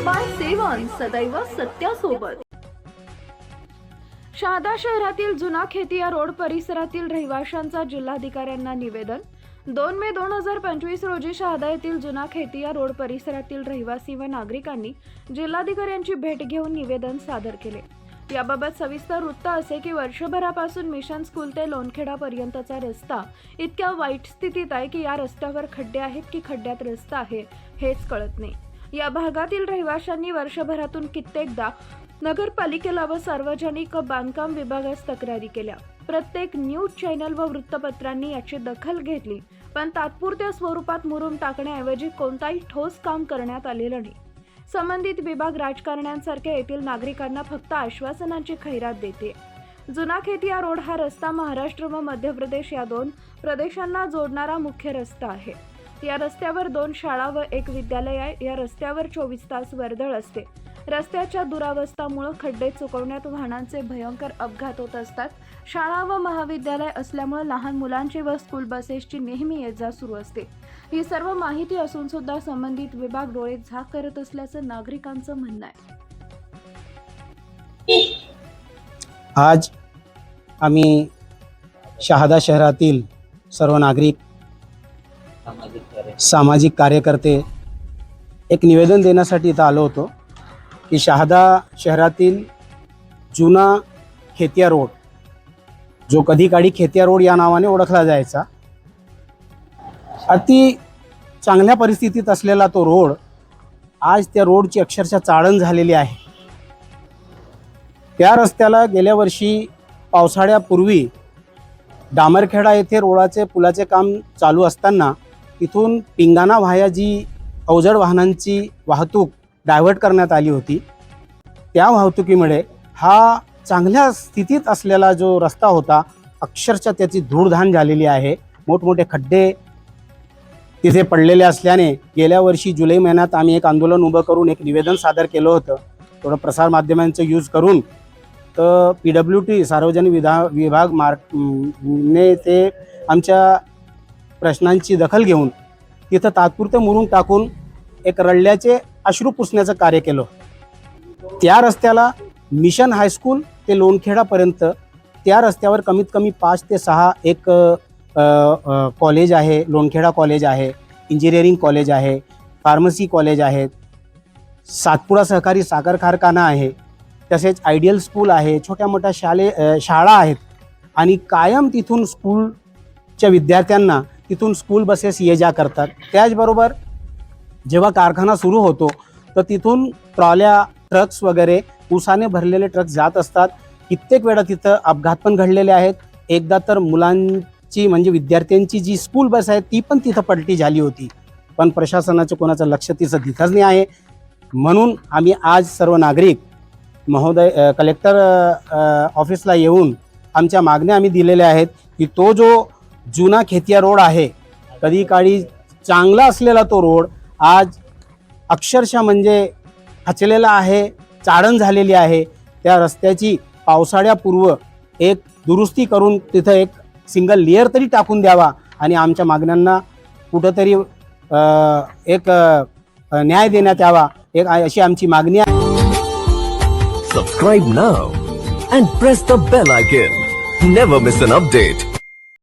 सदैव सत्यासोबत. शहादा शहरातील जुना खेतिया रोड परिसरातील रहिवाशांचा जिल्हाधिकाऱ्यांना निवेदन. दोन मे दोन हजार पंचवीस रोजी शहादा येथील जुना खेतिया रोड परिसरातील रहिवासी व नागरिकांनी जिल्हाधिकाऱ्यांची भेट घेऊन निवेदन सादर केले. याबाबत सविस्तर वृत्त असे की वर्षभरापासून मिशन स्कूल ते लोणखेडापर्यंतचा रस्ता इतक्या वाईट स्थितीत आहे की या रस्त्यावर खड्डे आहेत की खड्ड्यात रस्ता आहे हेच कळत नाही. या भागातील रहिवाशांनी वर्षभरातून कित्येकदा नगरपालिकेला व सार्वजनिक बांधकाम विभागास तक्रारी केल्या. प्रत्येक न्यूज चॅनल व वृत्तपत्रांनी याची दखल घेतली पण तात्पुरत्या स्वरूपात मुरुम टाकण्याऐवजी कोणताही ठोस काम करण्यात आलेलं नाही. संबंधित विभाग राजकारण्यांसारख्या येथील नागरिकांना फक्त आश्वासनांची खैरात देते. जुना खेतिया रोड हा रस्ता महाराष्ट्र व मध्य प्रदेश या दोन प्रदेशांना जोडणारा मुख्य रस्ता आहे. या रस्त्यावर दोन शाळा व एक विद्यालय आहे. या रस्त्यावर चोवीस तास वर्दळ असते. रस्त्याच्या दुरावस्थामुळं खड्डे चुकवण्यात वाहनांचे भयंकर अपघात होत असतात. शाळा व महाविद्यालय असल्यामुळे लहान मुलांची व स्कूल बसेसची नेहमी ये जा सुरू असते. ही सर्व माहिती असून सुद्धा संबंधित विभाग डोळे झाक करत असल्याचं नागरिकांचं म्हणणं आहे. आज आम्ही शहादा शहरातील सर्व नागरिक सामाजिक कार्यकर्ते एक निवेदन देण्यासाठी इथं आलो होतो की शहादा शहरातील जुना खेतिया रोड जो कधी काळी खेतिया रोड या नावाने ओळखला जायचा अति चांगल्या परिस्थितीत असलेला तो रोड आज त्या रोडची अक्षरशः चाळण झालेली आहे. त्या रस्त्याला गेल्या वर्षी पावसाळ्यापूर्वी डामरखेडा येथे रोडाचे पुलाचे काम चालू असताना इथून पिंगाणा व्हाया जी अवजड वाहनांची वाहतूक डायव्हर्ट करण्यात आली होती त्या वाहतुकीमुळे हा चांगल्या स्थितीत असलेला जो रस्ता होता अक्षरशः त्याची धूळधाण झालेली आहे. मोठमोठे खड्डे तिथे पडलेले असल्याने गेल्या वर्षी जुलै महिन्यात आम्ही एक आंदोलन उभं करून एक निवेदन सादर केलं होतं. थोडं प्रसारमाध्यमांचं यूज करून तर पी डब्ल्यू टी सार्वजनिक विधा विभाग मार्क ने ते आमच्या प्रश्नांची दखल घेऊन तिथं तात्पुरतं मुरून टाकून एक रडल्याचे अश्रू पुसण्याचं कार्य केलं. त्या रस्त्याला मिशन हायस्कूल ते लोणखेडापर्यंत त्या रस्त्यावर कमीत कमी पाच ते सहा एक कॉलेज आहे लोणखेडा कॉलेज आहे इंजिनिअरिंग कॉलेज आहे फार्मसी कॉलेज आहेत सातपुडा सहकारी साखर कारखाना आहे तसेच आयडियल स्कूल आहे छोट्या मोठ्या शाले शाळा आहेत आणि कायम तिथून स्कूलच्या विद्यार्थ्यांना तिथून स्कूल बसेस ये जा करतात. त्याचबरोबर जेव्हा कारखाना सुरू होतो तर तिथून ट्रॉल्या ट्रक्स वगैरे उसाने भरलेले ट्रक जात असतात. कित्येक वेळा तिथं अपघात पण घडलेले आहेत. एकदा तर मुलांची म्हणजे विद्यार्थ्यांची जी स्कूल बस आहे ती पण तिथं पलटी झाली होती. पण प्रशासनाचं कोणाचं लक्ष तिचं तिथंच नाही आहे. म्हणून आम्ही आज सर्व नागरिक महोदय कलेक्टर ऑफिसला येऊन आमच्या मागण्या आम्ही दिलेल्या आहेत की तो जो जुना खेतिया रोड आहे. कधी काळी चांगला असलेला तो रोड आज अक्षरशः म्हणजे खचलेला आहे चाळण झालेली आहे. त्या रस्त्याची पावसाळ्यापूर्व एक दुरुस्ती करून तिथं एक सिंगल लेअर तरी टाकून द्यावा आणि आमच्या मागण्यांना कुठंतरी एक न्याय देण्यात यावा एक अशी आमची मागणी आहे. Subscribe now and press the bell icon never miss an update